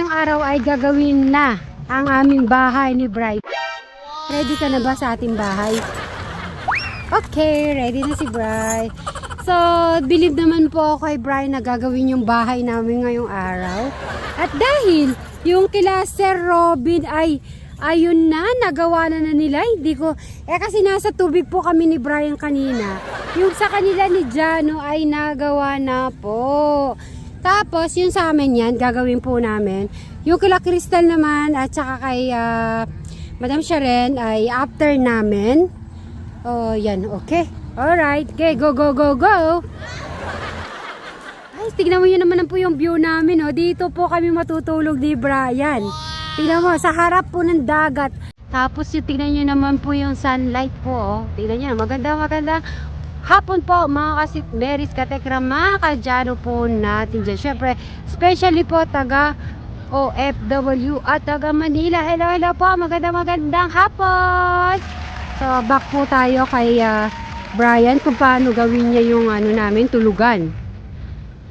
ngayong araw ay gagawin na ang aming bahay ni Bright. Ready ka na ba sa ating bahay? Okay, ready na si Bright. So, believe naman po ako kay Brian na gagawin yung bahay namin ngayong araw. At dahil yung kila Sir Robin ay ayun na, nagawa na na nila. Hindi ko, eh kasi nasa tubig po kami ni Brian kanina. Yung sa kanila ni Jano ay nagawa na po. Tapos, yung sa amin yan, gagawin po namin. Yung kila Crystal naman at saka kay ah, Madam Sharon ay after namin. Oh, yan, okay. Alright, okay, go, go, go, go. Ay, tignan mo yun naman po yung view namin, oh. Dito po kami matutulog ni Brian. Tignan mo, sa harap po ng dagat. Tapos yung tignan nyo naman po yung sunlight po, oh. Tignan nyo, maganda, maganda. Hapon po, mga kasit Mary's Katekra, mga kadyano po natin dyan. Siyempre, especially po taga OFW at taga Manila. Hello, hello po, maganda, magandang hapon. So, back po tayo kay ah, Brian kung paano gawin niya yung ano namin, tulugan.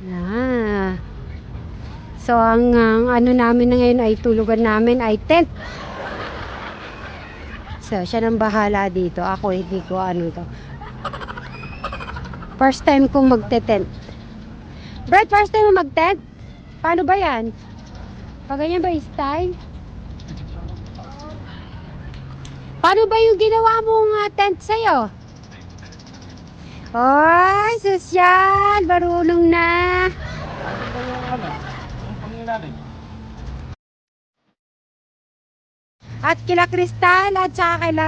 Ah. So, ang, ang ano namin na ngayon ay tulugan namin ay tent. So, siya nang bahala dito. Ako hindi ko ano to. First time kong magte-tent. Brad, first time mo mag-tent? Paano ba yan? Pag ganyan ba yung style? Paano ba yung ginawa mong uh, tent sa'yo? Ay, sosyal! Marunong na! At kila Kristal at saka kila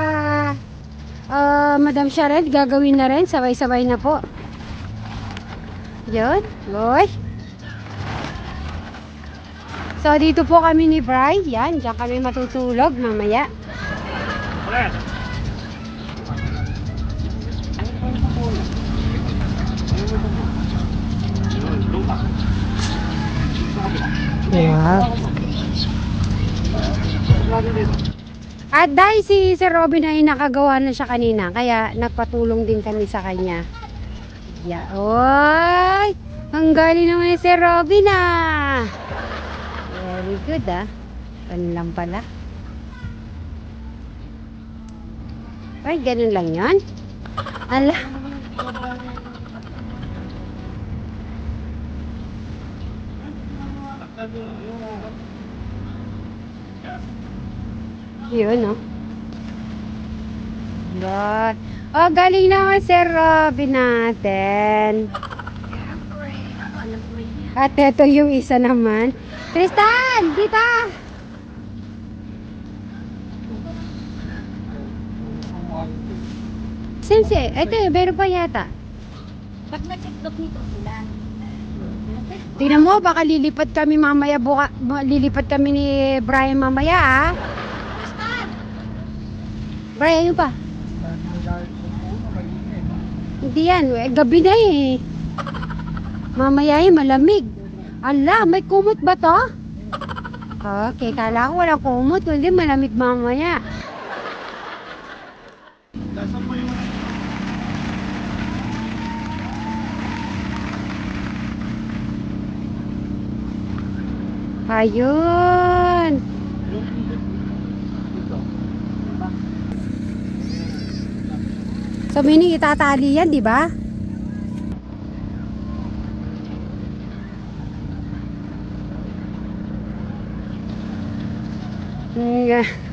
ah, Madam Sharon, gagawin na rin. Sabay-sabay na po. Yun. Boy. So, dito po kami ni Bri. Yan, diyan kami matutulog mamaya. Wow. At dahil si Sir Robin ay nakagawa na siya kanina, kaya nagpatulong din kami sa kanya. Yeah. Oy! Ang galing naman ni Sir Robin ah! Very good ah. Ganun lang pala. Ay, ganun lang yon. Ala. Yun, no? Galing naman Sir Robin natin. At ito yung isa naman. Tristan! Dito! Sensei, ito meron pa yata. Pag nag-tiktok nito sila, Tingnan mo, baka lilipat kami mamaya buka, lilipat kami ni Brian mamaya ah. Brian, ano pa? Hindi yan, eh, gabi na eh. Mamaya eh, malamig. Ala, may kumot ba to? Okay, kala ko walang kumot, hindi malamig mamaya. Ayun. So, meaning itatali yan, di ba?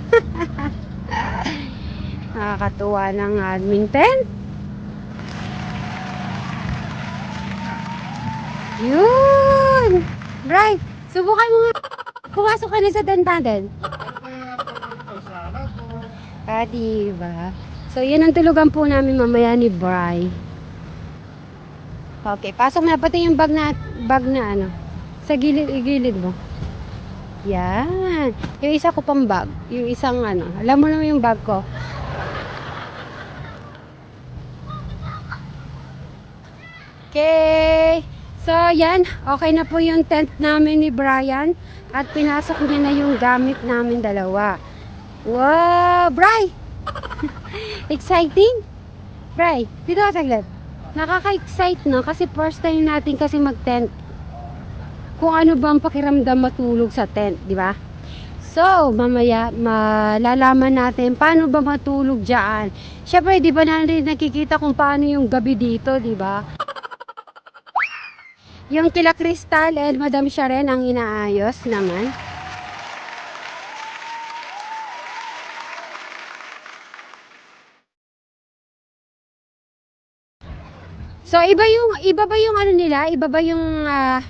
Nakakatuwa ng admin tent. Yun! Right! Subukan mo nga. Pumasok ka na sa natin. Ah, diba? So, yun ang tulugan po namin mamaya ni Bri. Okay, pasok na pati yung bag na, bag na ano. Sa gilid, gilid mo. Yan. Yung isa ko pang bag. Yung isang ano. Alam mo naman yung bag ko. Okay. So, yan. Okay na po yung tent namin ni Brian. At pinasok niya na yung gamit namin dalawa. Wow! Bri! Exciting? Bri, dito ka saglit. Nakaka-excite no? Kasi first time natin kasi mag-tent. kung ano ba ang pakiramdam matulog sa tent, di ba? So, mamaya malalaman natin paano ba matulog diyan. Syempre, di ba natin nakikita kung paano yung gabi dito, di ba? Yung kila Crystal and Madam Sharon ang inaayos naman. So iba yung iba ba yung ano nila? Iba ba yung ah,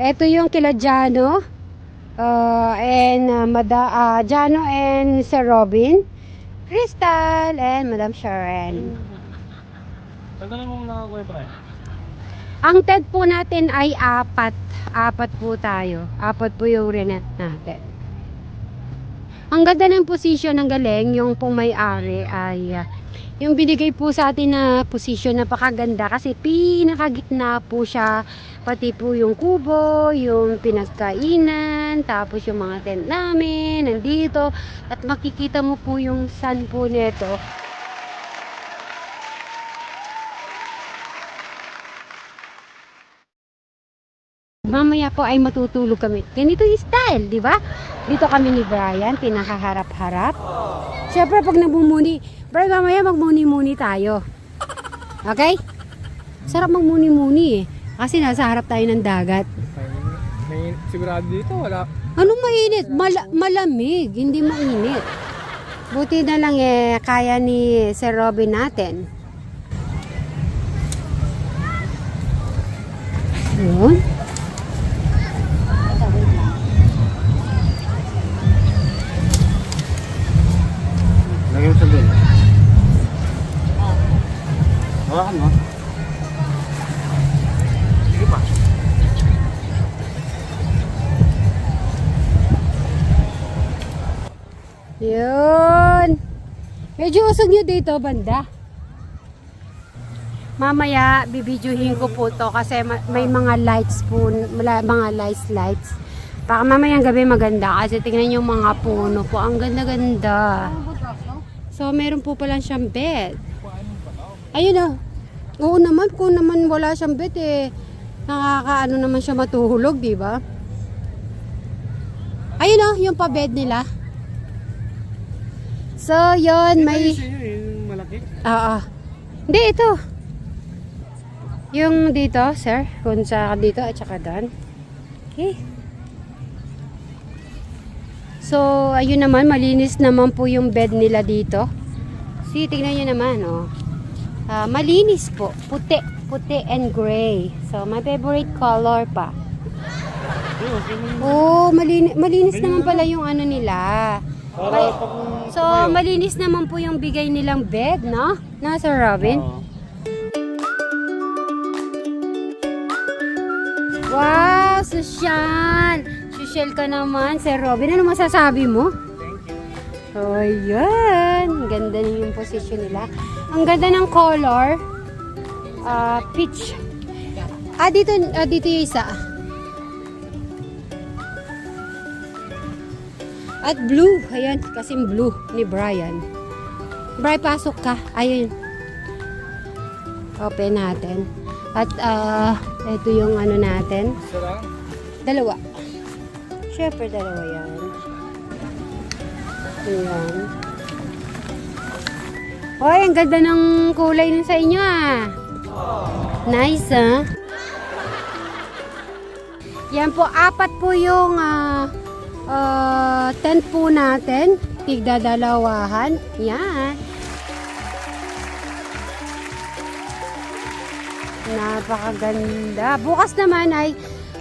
Ito yung kila Jano. Uh, and uh, Mada, ah, Jano and Sir Robin. Crystal and Madam Sharon. Tanggalin mo muna ako eh. Ang TED po natin ay apat. Apat po tayo. Apat po yung renet natin. Ang ganda ng position ng galing, yung pong may-ari ay ah, yung binigay po sa atin na position napakaganda kasi pinakagitna po siya. Pati po yung kubo, yung pinagkainan, tapos yung mga tent namin nandito. At makikita mo po yung sun po nito Mamaya po ay matutulog kami. Ganito yung style, di ba? Dito kami ni Brian, pinakaharap-harap. Siyempre, pag nabumuni, Brian, mamaya magmuni-muni tayo. Okay? Sarap magmuni-muni eh. Kasi nasa harap tayo ng dagat. May, sigurado dito, wala. Anong mainit? Mala- malamig, hindi mainit. Buti na lang eh, kaya ni Sir Robin natin. Yun. Medyo usog nyo dito, banda. Mamaya, bibidyohin ko po to kasi ma- may mga lights po, mga lights lights. Baka mamayang gabi maganda kasi tingnan yung mga puno po. Ang ganda-ganda. So, meron po pala siyang bed. Ayun o. Oo naman, kung naman wala siyang bed eh, nakakaano naman siya matulog, di ba? Ayun o, yung pa-bed nila. So, yon may... Yung malaki. Oo. Hindi, ito. Yung dito, sir. Kung sa dito at saka doon. Okay. So, ayun naman, malinis naman po yung bed nila dito. See, tingnan nyo naman, oh. Ah, malinis po. Puti. Puti and gray. So, my favorite color pa. Oh, malinis, malinis naman pala yung ano nila. May- So, malinis naman po yung bigay nilang bed, no? Na, Sir Robin? Oo. Wow, Susyan! Social ka naman, Sir Robin. Ano masasabi mo? Thank you. Oh, yan. Ganda na yung position nila. Ang ganda ng color. Ah, peach. Ah, dito, ah, dito yung isa. At blue. Ayan, kasing blue ni Brian. Brian, pasok ka. Ayun. Open natin. At, ah, ito yung ano natin. Dalawa. Siyempre, dalawa yan. Ayan. Hoy, ang ganda ng kulay nun sa inyo ah. Nice ah. Yan po, apat po yung ah, ah, tent po natin. Tigdadalawahan. Yan. Napakaganda. Bukas naman ay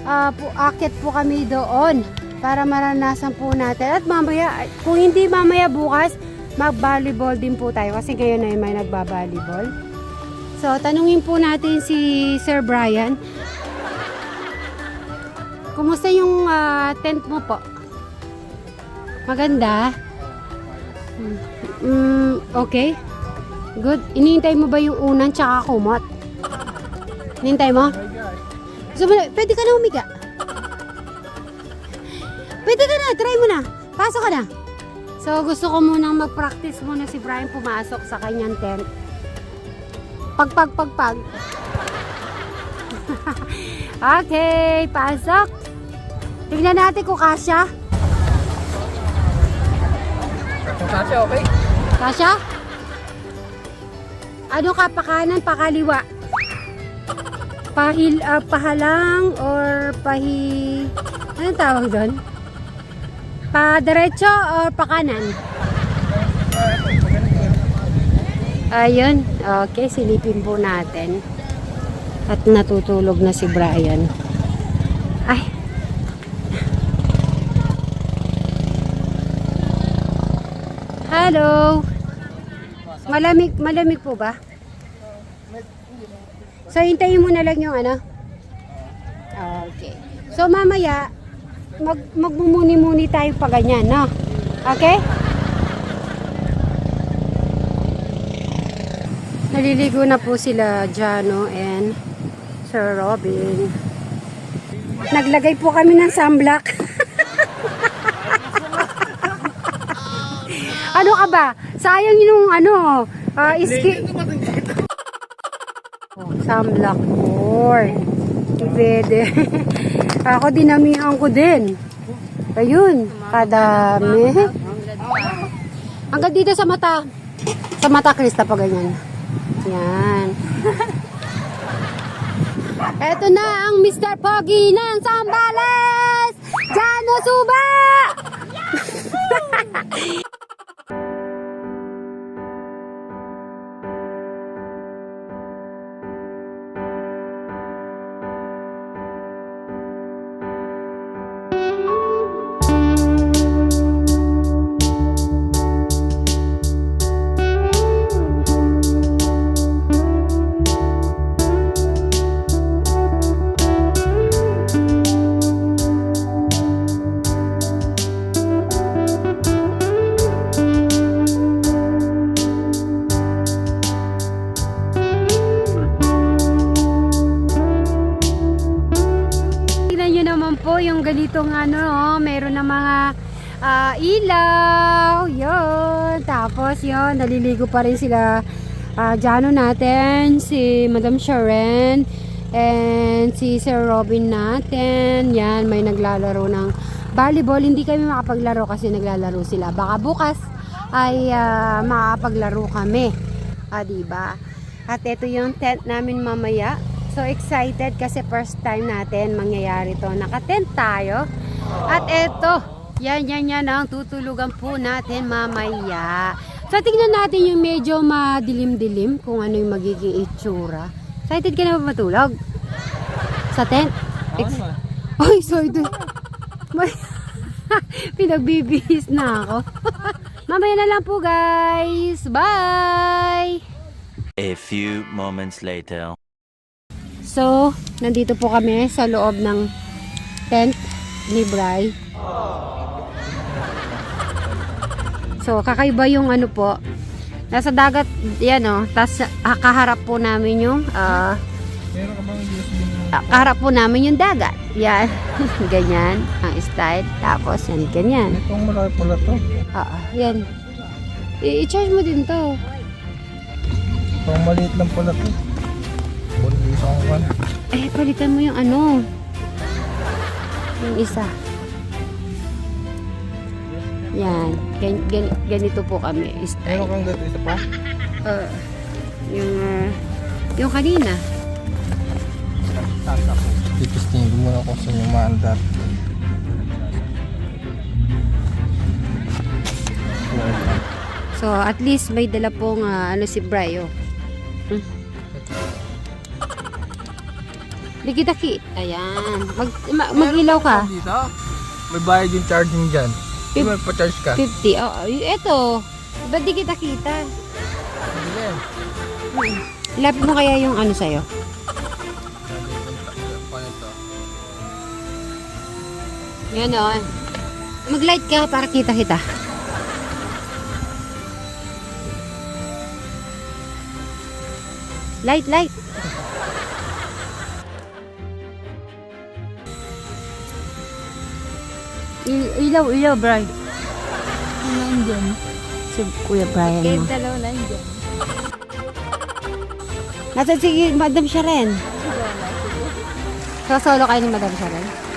ah, po, akit po kami doon para maranasan po natin. At mamaya, kung hindi mamaya bukas, mag-volleyball din po tayo kasi ngayon ay may nagba-volleyball. So, tanungin po natin si Sir Brian. Kumusta yung ah, tent mo po? Maganda? Mm, okay. Good. Inihintay mo ba yung unan tsaka kumot? Inihintay mo? So, pwede ka na umiga. Pwede ka na, try mo na. Pasok ka na. So, gusto ko munang mag-practice muna si Brian pumasok sa kanyang tent. Pag, pag, pag, pag. okay, pasok. Tingnan natin kung kasya. Kasi okay. Kasya? Ano ka, pakanan, pakaliwa? Pahil, ah, pahalang or pahi... Anong tawag doon? Pa-diretso or pakanan? Ayun. Okay, silipin po natin. At natutulog na si Brian. Hello. Malamig, malamig po ba? So, hintayin mo na lang yung ano? Okay. So, mamaya, mag, magmumuni-muni tayo pa ganyan, no? Okay? Naliligo na po sila Jano and Sir Robin. Naglagay po kami ng sunblock. ano ka ba? Sayang yung ano, ah, iski... Oh, sunblock more. Pwede. Ako dinamihan ko din. Ayun, kadami. Hanggang dito sa mata. Sa mata, Krista, pa ganyan. Yan. Eto na ang Mr. Pogi ng Sambales! Jano Suba! yung ganitong ano, oh, meron ng mga ah, ilaw, yun. Tapos yun, naliligo pa rin sila ah, Jano natin, si Madam Sharon, and si Sir Robin natin. Yan, may naglalaro ng volleyball. Hindi kami makapaglaro kasi naglalaro sila. Baka bukas ay ah, makapaglaro kami. Ah, diba? At ito yung tent namin mamaya. So excited kasi first time natin mangyayari to. Naka-tent tayo. At ito, yan, yan, yan ang tutulugan po natin mamaya. So tingnan natin yung medyo madilim-dilim kung ano yung magiging itsura. Excited ka na ba matulog? Sa tent? Ex- Ay, sorry. pinagbibihis na ako. mamaya na lang po guys. Bye! A few moments later. So, nandito po kami sa loob ng tent ni Bry. So, kakaiba yung ano po. Nasa dagat, yan o. Tapos, kaharap po namin yung, ah, ah, kaharap po namin yung dagat. Yan. ganyan, ang style. Tapos, yan, ganyan. Itong malaki pala to. Ah, ah, yan. I-charge mo din to. Itong maliit lang pala to. Kan. Eh, palitan mo yung ano. Yung isa. Yan. Gan, gan, ganito po kami. Meron Style. kang dito isa pa? Uh, yung, uh, yung kanina. Tipistingin mo muna kung saan yung maandar. So, at least may dala pong ah, ano si Bry, oh. Hmm. Di kita ki. Ayan. Mag, ma- mag-ilaw ka. Dito? May bayad yung charging dyan. Di ba pa-charge ka? 50. Oh, y- eto. Ba't di kita kita? Sige. Hmm. Lapit mo kaya yung ano sa'yo? Yan o. Mag-light ka para kita kita. Light, light. Ilaw, ilaw, Brian. Nandyan. Si Kuya Brian mo. dalawa nandyan. Nasaan si Madam Sharon? Solo kayo ni Madam Sharon?